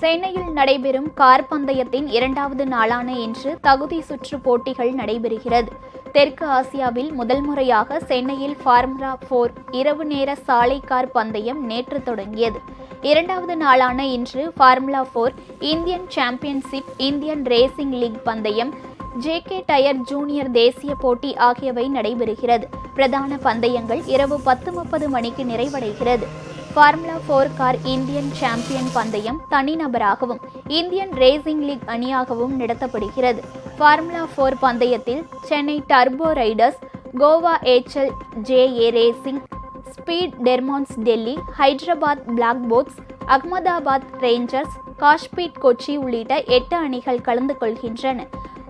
சென்னையில் நடைபெறும் கார் பந்தயத்தின் இரண்டாவது நாளான இன்று தகுதி சுற்று போட்டிகள் நடைபெறுகிறது. தெற்கு ஆசியாவில் முதல் முறையாக சென்னையில் ஃபார்முலா போர் இரவு நேர சாலை கார் பந்தயம் நேற்று தொடங்கியது. இரண்டாவது நாளான இன்று formula four Indian championship Indian racing league பந்தயம் ஜேகே டயர் ஜூனியர் தேசிய போட்டி ஆகியவை நடைபெறுகிறது. பிரதான பந்தயங்கள் இரவு பத்து முப்பது மணிக்கு நிறைவடைகிறது. Formula four car Indian champion பந்தயம் தனிநபராகவும் இந்தியன் ரேசிங் லீக் அணியாகவும் நடத்தப்படுகிறது. ஃபார்முலா போர் பந்தயத்தில் Chennai turbo riders Goa aces J A racing speed demons Delhi Hyderabad black birds Ahmedabad rangers காஷ்பீட் Kochi உள்ளிட்ட எட்டு அணிகள் கலந்து கொள்கின்றன.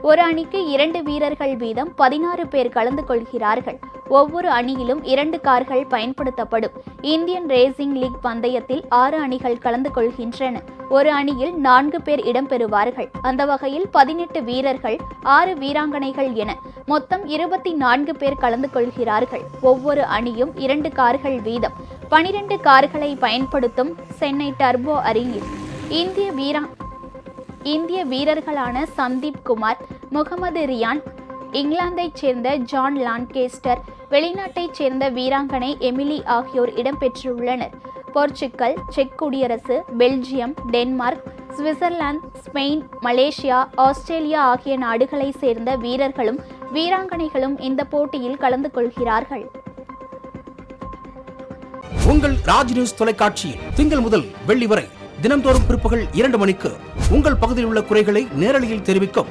ஒரு அணிக்கு இரண்டு வீரர்கள் வீதம் பதினாறு பேர் கலந்து கொள்கிறார்கள். ஒவ்வொரு அணியிலும் இரண்டு கார்கள் பயன்படுத்தப்படும். இந்தியன் ரேசிங் லீக் பந்தயத்தில் ஆறு அணிகள் கலந்து கொள்கின்றன. ஒரு அணியில் நான்கு பேர் இடம்பெறுவார்கள் அந்த வகையில் பதினெட்டு வீரர்கள் ஆறு வீராங்கனைகள் என மொத்தம் இருபத்தி நான்கு பேர் கலந்து கொள்கிறார்கள். ஒவ்வொரு அணியும் இரண்டு கார்கள் வீதம். பனிரெண்டு கார்களை பயன்படுத்தும் சென்னை டர்போ அருகில் இந்திய வீரா இந்திய வீரர்களான சந்தீப் குமார் முகமது ரியான் இங்கிலாந்தைச் சேர்ந்த ஜான் லான்கேஸ்டர் வெளிநாட்டைச் சேர்ந்த வீராங்கனை எமிலி ஆகியோர் இடம்பெற்றுள்ளனர். போர்ச்சுக்கல் செக் குடியரசு Belgium Denmark Switzerland Spain Malaysia Australia ஆகிய நாடுகளைச் சேர்ந்த வீரர்களும் வீராங்கனைகளும் இந்த போட்டியில் கலந்து கொள்கிறார்கள். உங்கள் ராஜ் நியூஸ் தொலைக்காட்சியில் திங்கள் முதல் வெள்ளி வரை தினந்தோறும் பிற்பகல் இரண்டு மணிக்கு உங்கள் பகுதியில் உள்ள குறைகளை நேரலையில் தெரிவிக்கும்